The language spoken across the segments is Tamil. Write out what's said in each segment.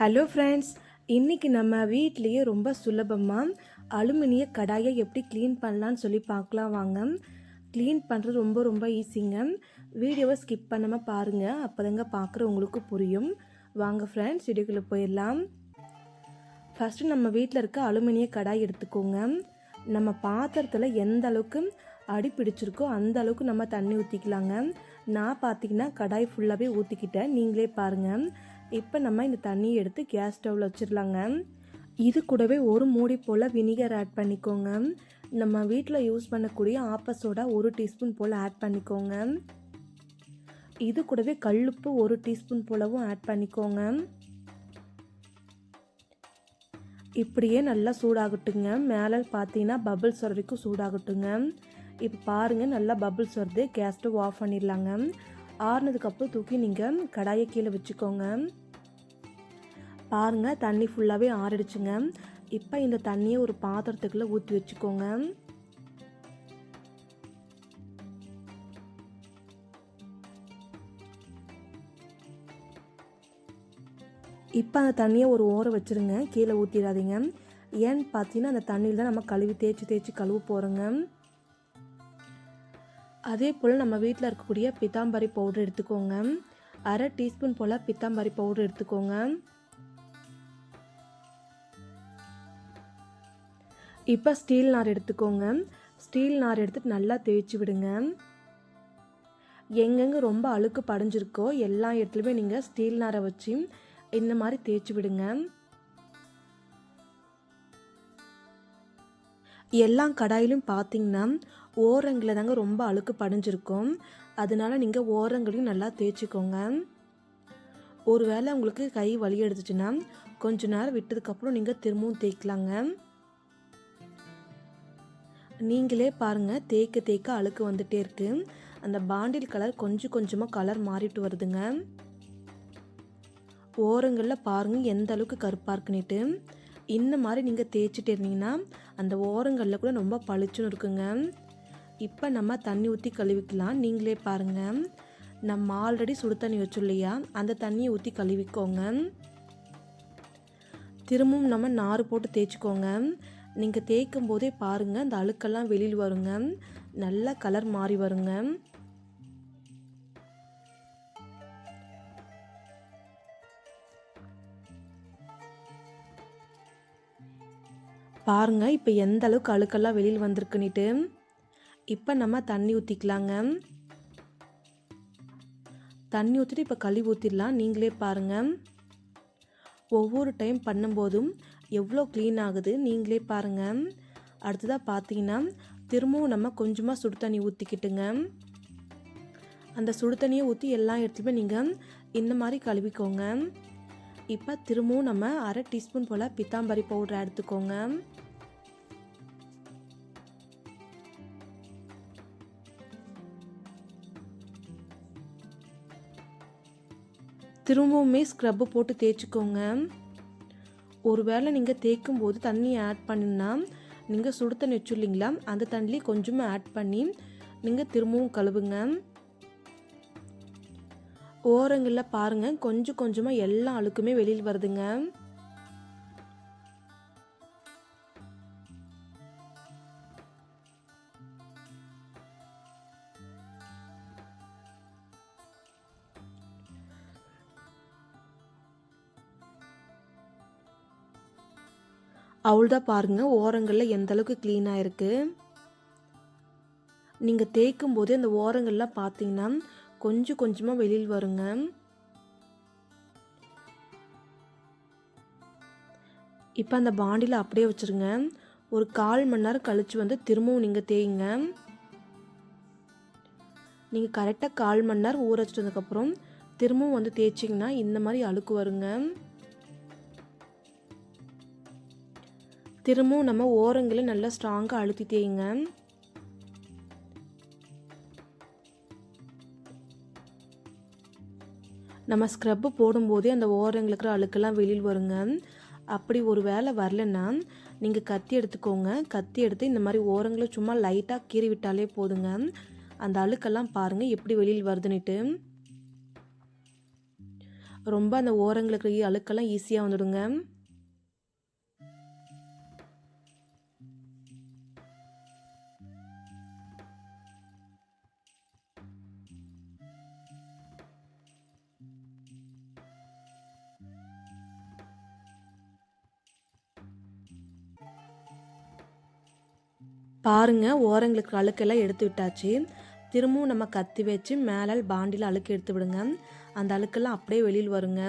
ஹலோ ஃப்ரெண்ட்ஸ் இன்றைக்கி நம்ம வீட்லேயே ரொம்ப சுலபமாக அலுமினிய கடாயை எப்படி க்ளீன் பண்ணலான்னு சொல்லி பார்க்கலாம் வாங்க. க்ளீன் பண்ணுறது ரொம்ப ரொம்ப ஈஸிங்க வீடியோவை ஸ்கிப் பண்ணாமல் பாருங்கள் அப்போ தாங்க பார்க்குற உங்களுக்கு புரியும். வாங்க ஃப்ரெண்ட்ஸ் வீடியோக்குள்ளே போயிடலாம். ஃபஸ்ட்டு நம்ம வீட்டில் இருக்க அலுமினிய கடாய் எடுத்துக்கோங்க. நம்ம பாத்திரத்தில் எந்த அளவுக்கு அடி பிடிச்சிருக்கோ அந்த அளவுக்கு நம்ம தண்ணி ஊற்றிக்கலாங்க நான் பார்த்தீங்கன்னா கடாய் ஃபுல்லாகவே ஊற்றிக்கிட்டேன் நீங்களே பாருங்கள் இப்போ நம்ம இந்த தண்ணியை எடுத்து கேஸ் ஸ்டவ்வில் வச்சிடலாங்க இது கூடவே ஒரு மூடி போல் வினிகர் ஆட் பண்ணிக்கோங்க. நம்ம வீட்டில் யூஸ் பண்ணக்கூடிய ஆப்பசோடா ஒரு டீஸ்பூன் போல் ஆட் பண்ணிக்கோங்க. இது கூடவே கல்லுப்பு ஒரு டீஸ்பூன் போலவும் ஆட் பண்ணிக்கோங்க. இப்படியே நல்லா சூடாகட்டுங்க. மேலே பார்த்தீங்கன்னா பபிள்ஸ் வரைக்கும் சூடாகட்டுங்க. இப்போ பாருங்கள் நல்லா பபிள்ஸ் வருது கேஸ் ஸ்டவ் ஆஃப் பண்ணிடலாங்க ஆறுனதுக்கப்புறம் தூக்கி நீங்கள் கடாயை கீழே வச்சுக்கோங்க. பாருங்கள் தண்ணி ஃபுல்லாகவே ஆறிடுச்சுங்க. இப்போ இந்த தண்ணியை ஒரு பாத்திரத்துக்குள்ளே ஊற்றி வச்சுக்கோங்க. இப்போ அந்த தண்ணியை ஒரு ஓரம் வச்சுருங்க. கீழே ஊற்றிடாதீங்க ஏன்னு பார்த்தீங்கன்னா அந்த தண்ணியில் தான் நம்ம கழுவி தேய்ச்சி தேய்ச்சி கழுவ போகிறோங்க அதே போல் நம்ம வீட்டில் இருக்கக்கூடிய பித்தாம்பரி பவுடர் எடுத்துக்கோங்க. அரை டீஸ்பூன் போல் பித்தாம்பரி பவுடர் எடுத்துக்கோங்க. இப்போ ஸ்டீல் நார் எடுத்துக்கோங்க. ஸ்டீல் நார் எடுத்துட்டு நல்லா தேய்ச்சி விடுங்க. எங்கெங்கே ரொம்ப அழுக்கு படைஞ்சிருக்கோ எல்லா இடத்துலையுமே நீங்கள் ஸ்டீல் நாரை வச்சு இந்த மாதிரி தேய்ச்சி விடுங்க. எல்லா கடாயிலும் பார்த்தீங்கன்னா ஓரங்களில் தாங்க ரொம்ப அழுக்கு படிஞ்சிருக்கும். அதனால நீங்கள் ஓரங்களையும் நல்லா தேய்ச்சிக்கோங்க. ஒருவேளை உங்களுக்கு கை வலி எடுத்துச்சுன்னா கொஞ்ச நேரம் விட்டதுக்கப்புறம் நீங்கள் திரும்பவும் தேய்க்கலாங்க. நீங்களே பாருங்கள் தேய்க்க தேய்க்க அழுக்கு வந்துட்டே இருக்கு. அந்த பாண்டில் கலர் கொஞ்சம் கொஞ்சமாக கலர் மாறிட்டு வருதுங்க. ஓரங்களில் பாருங்கள் எந்த அளவுக்கு கருப்பாக இருக்குன்னுட்டு. இந்த மாதிரி நீங்கள் தேய்ச்சிட்டு இருந்தீங்கன்னா அந்த ஓரங்களில் கூட ரொம்ப பளிச்சுன்னு இருக்குங்க. இப்போ நம்ம தண்ணி ஊற்றி கழுவிக்கலாம். நீங்களே பாருங்கள் நம்ம ஆல்ரெடி சுடு தண்ணி வச்சோம் இல்லையா? அந்த தண்ணியை ஊற்றி கழுவிக்கோங்க. திரும்பவும் நம்ம நார் போட்டு தேய்ச்சிக்கோங்க. நீங்கள் தேய்க்கும் போதே பாருங்கள் அந்த அழுக்கெல்லாம் வெளியில் வருங்க. நல்ல கலர் மாறி வருங்க. பாருங்கள் இப்போ எந்த அளவுக்கு அழுக்கெல்லாம் வெளியில் வந்திருக்குன்னுட்டு. இப்போ நம்ம தண்ணி ஊற்றிக்கலாங்க தண்ணி ஊற்றிட்டு இப்போ களி ஊற்றிடலாம் நீங்களே பாருங்கள் ஒவ்வொரு டைம் பண்ணும்போதும் எவ்வளோ க்ளீன் ஆகுது நீங்களே பாருங்கள் அடுத்ததாக பார்த்தீங்கன்னா திரும்பவும் நம்ம கொஞ்சமாக சுடு தண்ணி ஊற்றிக்கிட்டுங்க அந்த சுடு தண்ணியை ஊற்றி எல்லா இடத்துலையுமே நீங்கள் இந்த மாதிரி கழுவிக்கோங்க. இப்போ திரும்பவும் நம்ம அரை டீஸ்பூன் போல் பித்தாம்பரி பவுடர் எடுத்துக்கோங்க. திரும்பவுமே ஸ்க்ரப்பு போட்டு தேய்ச்சிக்கோங்க. ஒருவேளை நீங்கள் தேய்க்கும் போது தண்ணி ஆட் பண்ணினா நீங்கள் சுடு தண்ணி வச்சுருந்தீங்களா அந்த தண்ணிலேயே கொஞ்சமாக ஆட் பண்ணி நீங்கள் திரும்பவும் கழுவுங்க. ஓரங்களில் பாருங்கள் கொஞ்சம் கொஞ்சமாக எல்லா அழுக்குமே வெளியில் வருதுங்க. அவ்வளோதான் பாருங்கள் ஓரங்களில் எந்த அளவுக்கு க்ளீனாக இருக்குது நீங்கள் தேய்க்கும் போது அந்த ஓரங்கள்லாம் பார்த்தீங்கன்னா கொஞ்சம் கொஞ்சமாக வெளியில் வருங்க. இப்போ அந்த பாண்டியில் அப்படியே வச்சுருங்க. ஒரு கால் மணி நேரம் கழித்து வந்து திரும்பவும் நீங்கள் தேய்ங்க. நீங்கள் கரெக்டாக கால் மணி நேரம் ஊற வச்சிட்டதுக்கப்புறம் திரும்பவும் வந்து தேய்ச்சிங்கன்னா இந்த மாதிரி அழுக்கு வருங்க. திரும்பவும் நம்ம ஓரங்களை நல்லா ஸ்ட்ராங்காக அழுத்தி தேய்ங்க. நம்ம ஸ்க்ரப்பு போடும்போதே அந்த ஓரங்களுக்கு அழுக்கெல்லாம் வெளியில் வருங்க. அப்படி ஒரு வேலை வரலன்னா நீங்கள் கத்தி எடுத்துக்கோங்க. கத்தி எடுத்து இந்த மாதிரி ஓரங்களை சும்மா லைட்டாக கீறி விட்டாலே போதுங்க. அந்த அழுக்கெல்லாம் பாருங்கள் எப்படி வெளியில் வருதுன்னுட்டு. ரொம்ப அந்த ஓரங்களுக்கு அழுக்கெல்லாம் ஈஸியாக வந்துடுங்க. பாருங்க ஓரங்களுக்கு அழுக்கெல்லாம் எடுத்து விட்டாச்சு. திரும்பவும் நம்ம கத்தி வச்சு மேலே பாண்டியில் அழுக்கு எடுத்து விடுங்க. அந்த அழுக்கெல்லாம் அப்படியே வெளியில் வருங்க.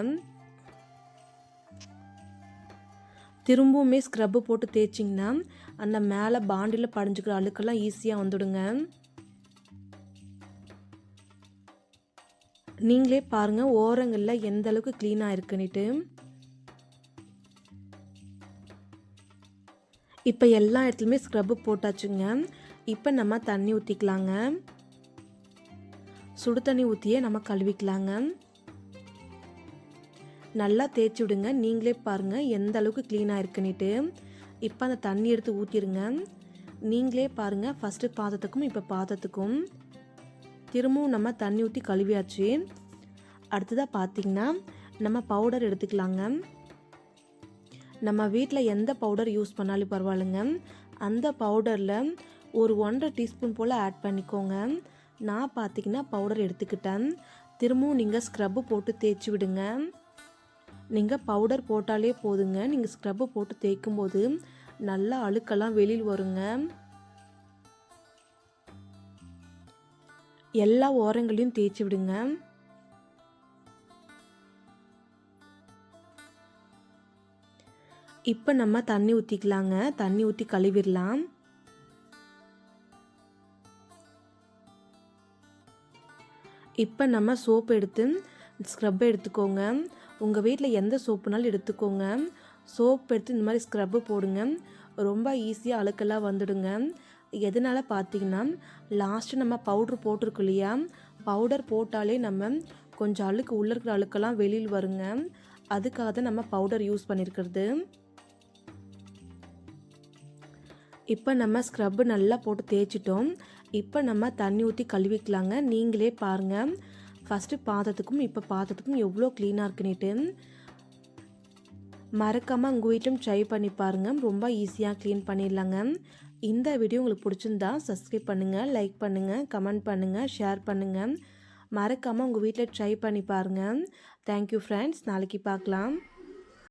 திரும்பவுமே ஸ்க்ரப்பு போட்டு தேய்ச்சிங்கன்னா அந்த மேலே பாண்டியில் படிஞ்சுக்கிற அழுக்கெல்லாம் ஈஸியாக வந்துடுங்க. நீங்களே பாருங்கள் ஓரங்களில் எந்த அளவுக்கு க்ளீனாக இருக்குன்னுட்டு. இப்போ எல்லா இடத்துலையுமே ஸ்க்ரப்பு போட்டாச்சுங்க. இப்போ நம்ம தண்ணி ஊற்றிக்கலாங்க சுடு தண்ணி ஊற்றியே நம்ம கழுவிக்கலாங்க. நல்லா தேய்ச்சி விடுங்க. நீங்களே பாருங்கள் எந்த அளவுக்கு க்ளீனாக இருக்குன்னுட்டு இப்போ அந்த தண்ணி எடுத்து ஊற்றிடுங்க நீங்களே பாருங்கள் ஃபஸ்ட்டு பாதத்துக்கும் இப்போ பாதத்துக்கும். திரும்பவும் நம்ம தண்ணி ஊற்றி கழுவியாச்சு. அடுத்ததாக பார்த்திங்கன்னா நம்ம பவுடர் எடுத்துக்கலாங்க. நம்ம வீட்டில் எந்த பவுடர் யூஸ் பண்ணாலும் பரவாயில்லைங்க. அந்த பவுடரில் ஒரு ஒன்றரை டீஸ்பூன் போல் ஆட் பண்ணிக்கோங்க. நான் பார்த்தீங்கன்னா பவுடர் எடுத்துக்கிட்டேன். திரும்பவும் நீங்கள் ஸ்க்ரப்பு போட்டு தேய்ச்சி விடுங்க. நீங்கள் பவுடர் போட்டாலே போதுங்க. நீங்கள் ஸ்க்ரப்பு போட்டு தேய்க்கும் போது நல்லா அழுக்கெல்லாம் வெளியில் வருங்க. எல்லா ஓரங்களையும் தேய்ச்சி விடுங்க. இப்போ நம்ம தண்ணி ஊற்றிக்கலாங்க தண்ணி ஊற்றி கழுவிடலாம். இப்போ நம்ம சோப்பு எடுத்து ஸ்க்ரப் எடுத்துக்கோங்க. உங்கள் வீட்டில் எந்த சோப்புனாலும் எடுத்துக்கோங்க. சோப் எடுத்து இந்த மாதிரி ஸ்க்ரப்பு போடுங்க. ரொம்ப ஈஸியாக அழுக்கெல்லாம் வந்துடுங்க. எதனால் பார்த்தீங்கன்னா லாஸ்ட்டு நம்ம பவுட்ரு போட்டிருக்கோம் இல்லையா? பவுடர் போட்டாலே நம்ம கொஞ்சம் அழுக்கு உள்ளே இருக்கிற அழுக்கெல்லாம் வெளியில் வருங்க. அதுக்காக தான் நம்ம பவுடர் யூஸ் பண்ணியிருக்கிறது இப்போ நம்ம ஸ்க்ரப்பு நல்லா போட்டு தேய்ச்சிட்டோம். இப்போ நம்ம தண்ணி ஊற்றி கழுவிக்கலாங்க. நீங்களே பாருங்கள் ஃபஸ்ட்டு பாத்திரத்துக்கும் இப்போ பாத்திரத்துக்கும் எவ்வளோ க்ளீனாக இருக்குன்னுட்டு. மறக்காமல் உங்கள் வீட்டிலும் ட்ரை பண்ணி பாருங்கள் ரொம்ப ஈஸியாக க்ளீன் பண்ணிடலாங்க. இந்த வீடியோ உங்களுக்கு பிடிச்சிருந்தா சப்ஸ்கிரைப் பண்ணுங்கள் லைக் பண்ணுங்கள் கமெண்ட் பண்ணுங்கள் ஷேர் பண்ணுங்கள் மறக்காமல் உங்கள் வீட்டில் ட்ரை பண்ணி பாருங்கள் தேங்க்யூ ஃப்ரெண்ட்ஸ் நாளைக்கு பார்க்கலாம்.